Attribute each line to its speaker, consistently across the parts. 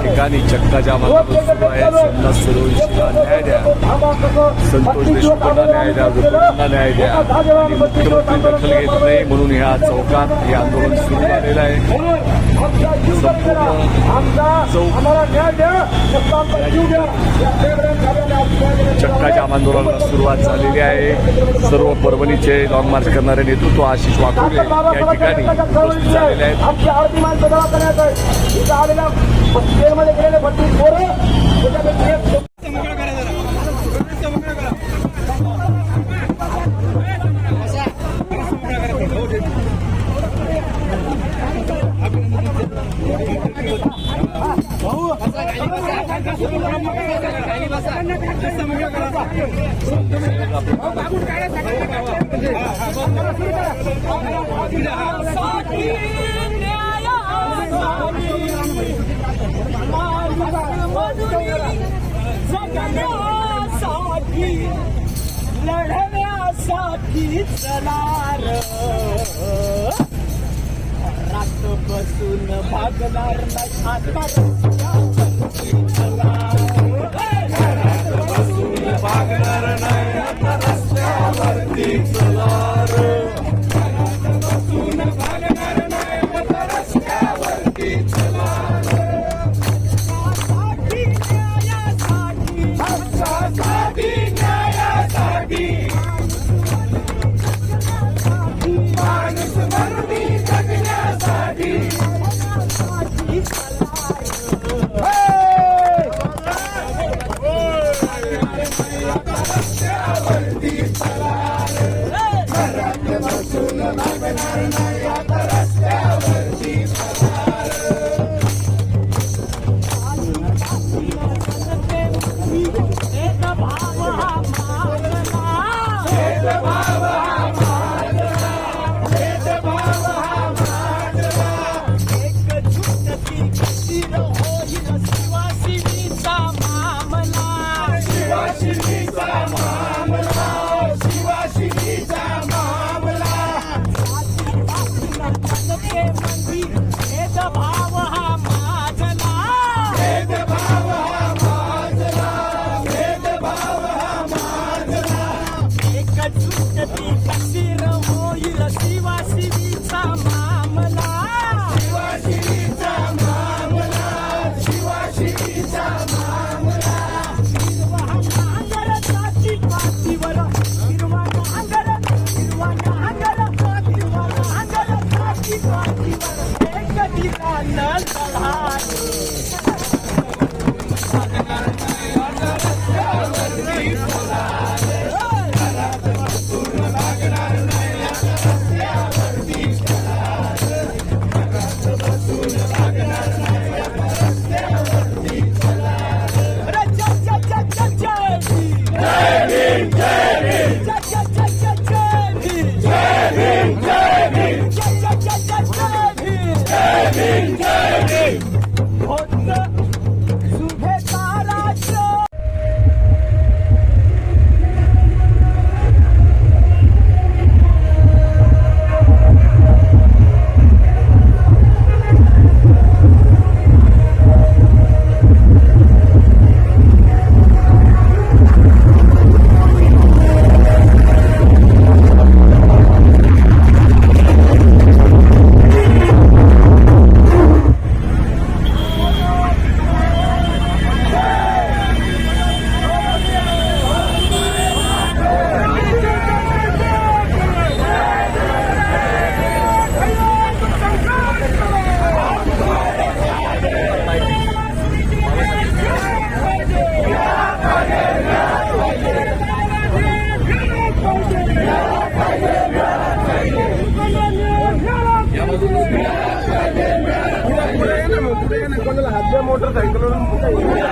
Speaker 1: ठिकाणी चक्का जाम आंदोलन सुरू आहे. समजा सूर्यवंशीला न्याय द्या. संतोष देशमुखांना न्याय द्या. रुग्णांना न्याय द्या. आणि मुख्यमंत्री दखल घेत नाही म्हणून ह्या चौकात हे आंदोलन सुरू झालेलं आहे. चक्का जाम आंदोलनाला सुरुवात झालेली आहे सर्व परभणीचे लॉंग मार्च करणारे नेतृत्व आशिष वाकुरे या ठिकाणी उपस्थित झालेले आहेत.
Speaker 2: आमची आरती माणसं दवाखान्यात आहे इथं आलेल्या जेलमध्ये गेलेले भरती पोरं
Speaker 3: जगण्यासाठी लढण्यासाठी चलार रात बसून भागणार नाही. आता बसून भागणार नाही आता रस्त्यावरती चलार. घरात Jesus. llegan cuando las hacemos otras, ahí.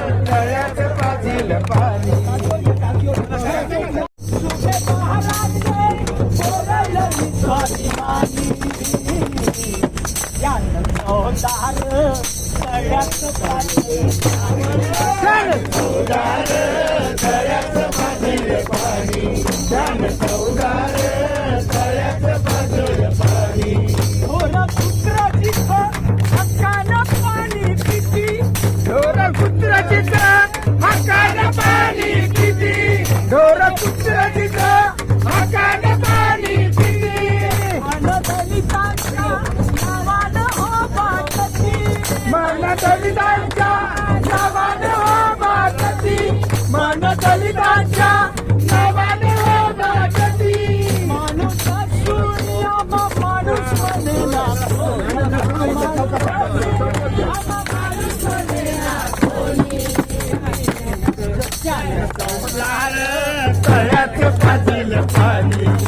Speaker 3: Thank you. time.